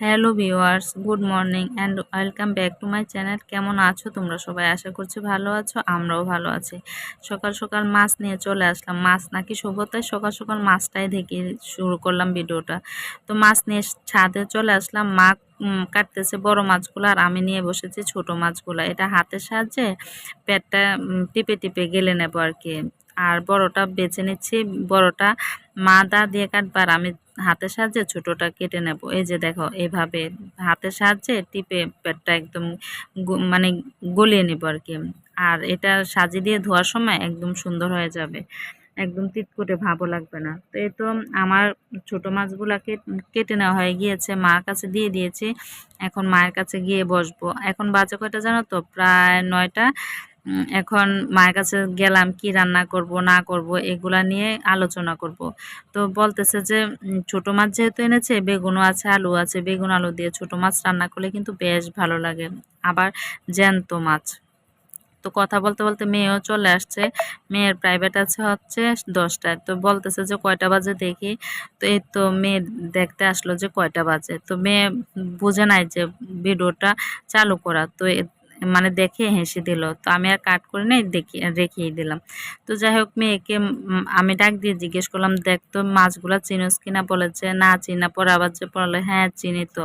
Hello viewers, good morning and welcome back to my channel. কেমন আছো তোমরা সবাই? আশা করছি ভালো আছো, আমরাও ভালো আছি। সকাল সকাল মাছ নিয়ে চলে আসলাম। মাছ নাকি সভ্যতায় সকাল সকাল মাছটাই দেখে, শুরু করলাম ভিডিওটা। তো মাছ নিয়ে ছাদে চলে আসলাম। মা কাটতেছে বড় মাছগুলো আর আমি নিয়ে বসেছি ছোট মাছগুলো। এটা হাতের সাহায্যে পেটটা টিপে টিপে গেলে নেব আর কি। আর বড়টা বেছে নিচ্ছি। বড়টা মা দা দিয়ে কাটবার আমি হাতের সাহায্যে ছোটটা কেটে নেব। এই যে দেখো, এভাবে হাতের সাহায্যে টিপে পেটটা একদম মানে গলিয়ে নেব আর কি। আর এটা সাজিয়ে দিয়ে ধোয়ার সময় একদম সুন্দর হয়ে যাবে। একদম তিতকুটে ভাবও লাগবে না। তো এই তো আমার ছোট মাছগুলাকে কেটে নেওয়া হয়ে গিয়েছে। মার কাছে দিয়ে দিয়েছি। এখন মায়ের কাছে গিয়ে বসবো। এখন বাজে কয়টা জানো তো? প্রায় নয়টা। এখন মায়ের কাছে গেলাম, কি রান্না করব, না করব, এগুলা নিয়ে আলোচনা করব। তো বলতেছে যে ছোট মাছ যেহেতু এনেছে, বেগুনও আছে আলু আছে, বেগুন, আলু দিয়ে ছোট মাছ রান্না করলে কিন্তু বেশ ভালো লাগে। আবার জ্যান্ত মাছ। তো কথা বলতে বলতে মেয়েও চলে আসছে। মেয়ের প্রাইভেট আছে হচ্ছে দশটায়। তো বলতেছে যে, কয়টা বাজে দেখি। তো এই তো মেয়ে দেখতে আসলো যে, কয়টা বাজে। তো মেয়ে বুঝে নাই যে, ভিডিওটা চালু করা। তো মানে দেখে হেসে দিল। তো আমি আর কাট করে নেই, দেখি, রেখেই দিলাম। তো যাই হোক, মেয়েকে আমি ডাক দিয়ে জিজ্ঞেস করলাম, দেখ তো, মাছগুলো চিনোস কিনা বলেছে, না, চিনা পরে আবার যে পড়ালে হ্যাঁ চিনি তো।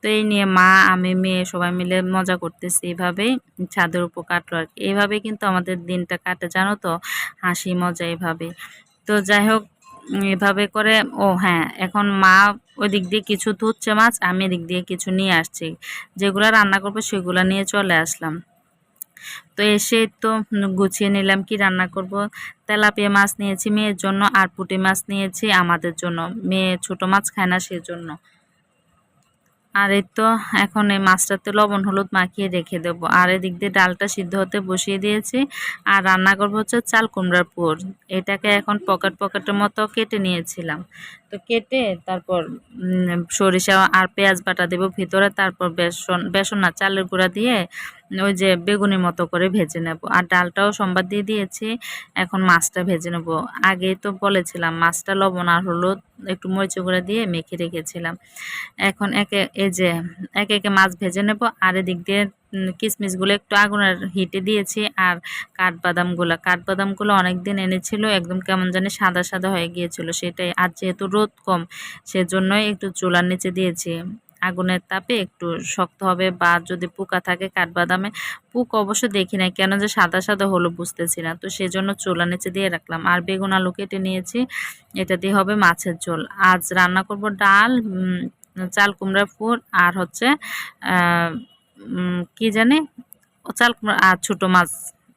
তো এই নিয়ে মা, আমি, মেয়ে সবাই মিলে মজা করতেছি। এইভাবেই ছাদের উপর কাটলো আর কি। এইভাবে কিন্তু আমাদের দিনটা কাটে, জানো তো? হাসি, মজা এইভাবে তো যাই হোক এভাবে করে, ও হ্যাঁ এখন মা ওই দিক দিয়ে কিছু ধুচ্ছে মাছ, আমি এদিক দিয়ে কিছু নিয়ে আসছি। যেগুলো রান্না করব সেগুলো নিয়ে চলে আসলাম। তো এসে তো গুছিয়ে নিলাম কি রান্না করব। তেলাপিয়া মাছ নিয়েছি মেয়ের জন্য আর পুঁটি মাছ নিয়েছি আমাদের জন্য। মেয়ে ছোট মাছ খায় না সেজন্য। আর এই তো এখন এই মাছটাতে লবণ, হলুদ মাখিয়ে রেখে দেবো। আর এদিক দিয়ে ডালটা সিদ্ধ হতে বসিয়ে দিয়েছি। আর রান্না করব হচ্ছে চাল কুমড়ার পুর। এটাকে এখন পকেট পকেটের মতো কেটে নিয়েছিলাম। তো কেটে তারপর সরিষা আর পেঁয়াজ বাটা দেবো ভিতরে। তারপর বেসন বেসন না চালের গুঁড়া দিয়ে ওই যে বেগুনের মতো করে ভেজে নেব। আর ডালটাও সোমবার দিয়ে দিয়েছি, এখন মাছটা ভেজে নেব। আগেই তো বলেছিলাম মাছটা লবণ আর হলুদ একটু মরিচ গুঁড়া দিয়ে মেখে রেখেছিলাম। এখন একে, এই যে একে একে মাছ ভেজে নেব। আর এদিক দিয়ে কিশমিশগুলো একটু আগুনের হিটে দিয়েছি। আর কাঠবাদামগুলো কাঠবাদামগুলো অনেক দিন এনেছিল, একদম কেমন জানি সাদা সাদা হয়ে গিয়েছিল সেটাই। আর যেহেতু রোদ কম, সেজন্যই একটু চুলার নিচে দিয়েছি। আগুনের তাপে একটু শক্ত হবে বা যদি পোকা থাকে কাঠবাদামে, পোক অবশ্য দেখি না কেন যে সাদা সাদা হলো বুঝতেছি না। তো সেজন্য চোলা নিচে দিয়ে রাখলাম। আর বেগুন আলু কেটে নিয়েছি। এটা দিয়ে হবে মাছের ঝোল। আজ রান্না করব ডাল চাল কুমড়ার ফুল আর হচ্ছে কি জানি? চাল কুমড়া আর ছোটো মাছ,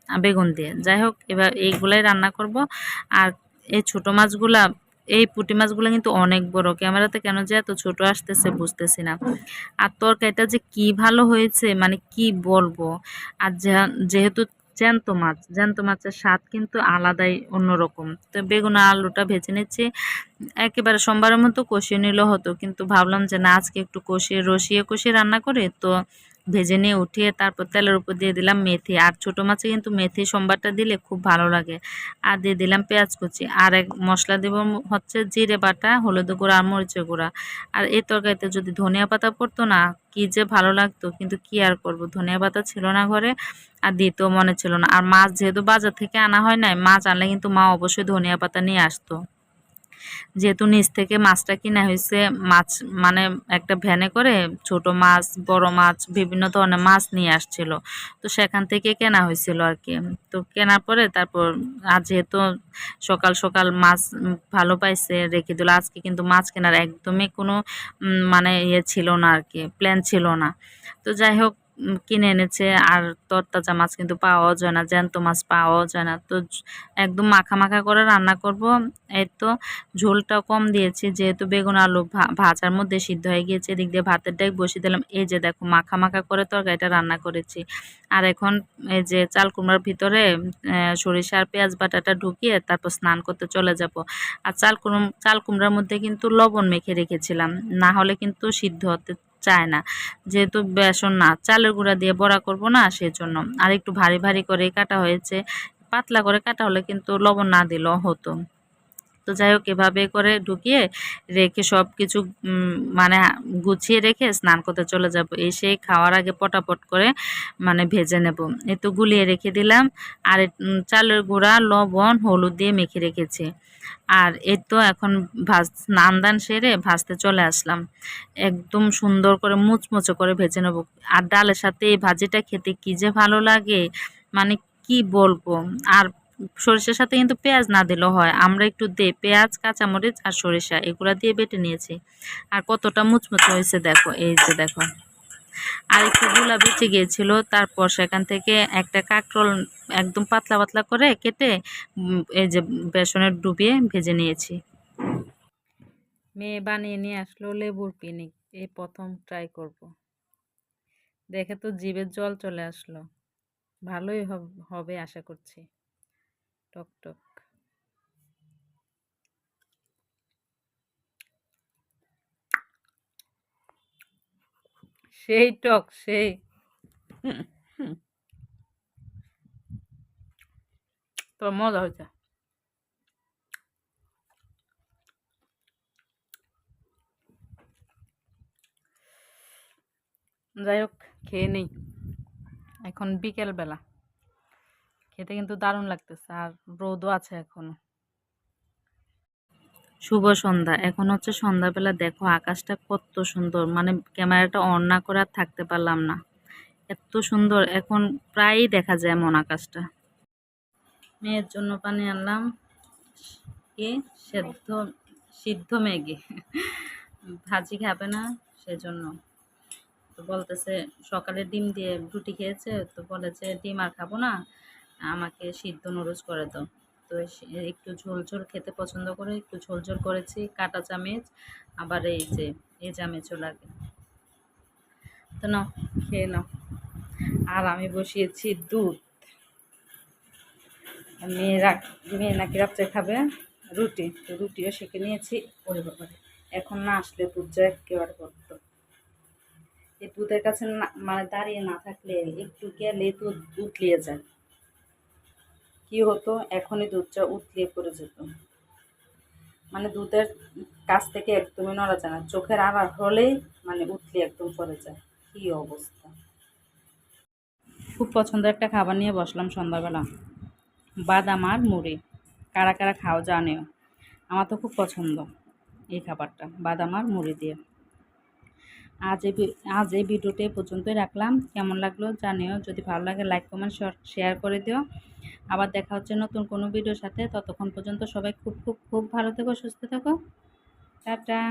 বেগুন দিয়ে। যাই হোক, এবার এইগুলাই রান্না করব। আর এই ছোটো মাছগুলা এই পুঁটি মাছগুলো কিন্তু অনেক বড়। ক্যামেরাতে কেন যে এত ছোট আসতেছে বুঝতেছি না। আর তরকারিটা যে কি ভালো হয়েছে মানে কি বলব? আর যেহেতু জ্যান্ত মাছ, জ্যান্ত মাছের স্বাদ কিন্তু আলাদাই অন্যরকম। তো বেগুন আলুটা ভেজে নিচ্ছি। একেবারে সোমবারের মতো কষিয়ে নিলেও হতো, কিন্তু ভাবলাম যে না, আজকে একটু কষিয়ে, রসিয়ে কষিয়ে রান্না করে, তো ভেজে নিয়ে উঠিয়ে তারপর তেলের উপর দিয়ে দিলাম মেথি। আর ছোটো মাছে কিন্তু মেথি সোমবারটা দিলে খুব ভালো লাগে। আর দিয়ে দিলাম পেঁয়াজ কুচি। আর এক মশলা দেব হচ্ছে জিরে বাটা, হলুদ গুঁড়া আর মরিচের গুঁড়া। আর এই তরকারিতে যদি ধনিয়া পাতা পড়তো না, কি যে ভালো লাগতো। কিন্তু কি আর করব? ধনিয়া পাতা ছিল না ঘরে, আর দিতেও মনে ছিল না। আর মাছ যেহেতু বাজার থেকে আনা হয় নাই, মাছ আনলে কিন্তু মা অবশ্যই ধনিয়া পাতা নিয়ে আসতো। যেহেতু নিচ থেকে মাছটা কিনা হয়েছে, মাছ মানে একটা ভ্যানে করে ছোট মাছ, বড় মাছ, বিভিন্ন ধরনের মাছ নিয়ে আসছিল। তো সেখান থেকে কেনা হয়েছিল আর কি। তো কেনার পরে তারপর আজ যেহেতু সকাল সকাল মাছ ভালো পাইছে রেখে দিল, আজকে কিন্তু মাছ কেনার একদমই কোনো মানে ইয়ে ছিল না আর কি প্ল্যান ছিল না। তো যাই হোক কিনে এনেছে। আর তরতাজা মাছ কিন্তু পাওয়াও যায় না, জ্যান্ত মাছ পাওয়াও যায় না। তো একদম মাখা মাখা করে রান্না করব। এই তো ঝোলটা কম দিয়েছি, যেহেতু বেগুন আলু ভাজার মধ্যে সিদ্ধ হয়ে গিয়েছে। এদিক দিয়ে ভাতের ডাক বসিয়ে দিলাম। এই যে দেখো, মাখা মাখা করে তরকারিটা রান্না করেছি। আর এখন এই যে চাল কুমড়ার ভিতরে সরিষা আর পেঁয়াজ বাটাটা ঢুকিয়ে তারপর স্নান করতে চলে যাব। আর চাল কুম, চাল কুমড়ার মধ্যে কিন্তু লবণ মেখে রেখেছিলাম। না হলে কিন্তু সিদ্ধ হতে চায় না। যেহেতু বেসন না, চালের গুঁড়া দিয়ে বড়া করব না সেজন্য। আর একটু ভারী ভারী করে কাটা হয়েছে। পাতলা করে কাটা হলে কিন্তু লবণ না দিলেও হতো। তো যাই হোক, এভাবে করে ঢুকিয়ে রেখে সব কিছু মানে গুছিয়ে রেখে স্নান করতে চলে যাব। এসে খাওয়ার আগে পটাপট করে মানে ভেজে নেব। এই তো গুলিয়ে রেখে দিলাম। আর চালের গুঁড়া, লবণ, হলুদ দিয়ে মেখে রেখেছি। আর এই তো এখন ভাজ, স্নান দান সেরে ভাজতে চলে আসলাম। একদম সুন্দর করে মুচমুচে করে ভেজে নেব। আর ডালের সাথে এই ভাজিটা খেতে কি যে ভালো লাগে মানে কি বলব? আর সরিষার সাথে কিন্তু পেঁয়াজ না দিলেও হয়। আমরা একটু দিই পেঁয়াজ, কাঁচামরিচ আর সরিষা এগুলা দিয়ে বেটে নিয়েছি। আর কতটা মুচমুচে হয়েছে দেখো, এই যে দেখো। আর একটু গুলা বেঁচে গিয়েছিল, তারপর সেখান থেকে একটা কাঁকরোল একদম পাতলা পাতলা করে কেটে এই যে বেসনের ডুবিয়ে ভেজে নিয়েছি। মেয়ে বানিয়ে নিয়ে আসলো লেবুর পিনিক, এই প্রথম ট্রাই করব। দেখে তো জিভের জল চলে আসলো। ভালোই হবে আশা করছি। টক টক। সেই টক, সেই। তো মজা হয়েছে। যাই হোক, খেয়ে নেই। এখন বিকেল বেলা খেতে কিন্তু দারুণ লাগতেছে। আর রোদও আছে এখনও। শুভ সন্ধ্যা। এখন হচ্ছে সন্ধ্যাবেলা দেখো আকাশটা কত সুন্দর। মানে ক্যামেরাটা অন না করে আর থাকতে পারলাম না। এত সুন্দর। এখন প্রায়ই দেখা যায় এমন আকাশটা। মেয়ের জন্য পানি আনলাম। কি সেদ্ধ, সিদ্ধ ম্যাগি। ভাজি খাবে না সেজন্য। তো বলতেছে সকালে ডিম দিয়ে রুটি খেয়েছে। তো বলেছে, ডিম আর খাব না। আমাকে সিদ্ধ নুডলস করে দাও। তো একটু ঝোল ঝোল খেতে পছন্দ করে, একটু ঝোল ঝোল করেছি, কাটা চামচ, আবার এই যে, এই চামচও লাগে। তো নাও, খেয়ে নাও। আর আমি বসিয়েছি দুধ। মেয়েরা মেয়ে নাকি রাত্রে খাবে? রুটি। তো রুটিও সেঁকে নিয়েছি। ওরে বাবারে এখন না আসলে দুধ একেবারে করতো এই দুধের কাছে মানে দাঁড়িয়ে না থাকলে একটু গেলে দুধ উতলিয়ে যায়। কি হতো? এখনই দুধটা উতলিয়ে পড়ে যেত। মানে দুধের কাছ থেকে একদমই নড়া যায় না। চোখের আড়া হলেই মানে উতলি একদম পড়ে যায়। কি অবস্থা? খুব পছন্দের একটা খাবার নিয়ে বসলাম সন্ধ্যাবেলা। বাদাম আর মুড়ি। কারা কারা খাও জানেও। আমার তো খুব পছন্দ এই খাবারটা, বাদাম আর মুড়ি দিয়ে। আজ এই আজ এই ভিডিওটি পর্যন্তই রাখলাম। কেমন লাগল জানিও। যদি ভালো লাগে লাইক কমেন্ট শেয়ার করে দিও। আবার দেখা হচ্ছে নতুন কোনো ভিডিওর সাথে। ততক্ষণ পর্যন্ত সবাই খুব খুব খুব ভালো থেকো, সুস্থ থেকো। টাটা।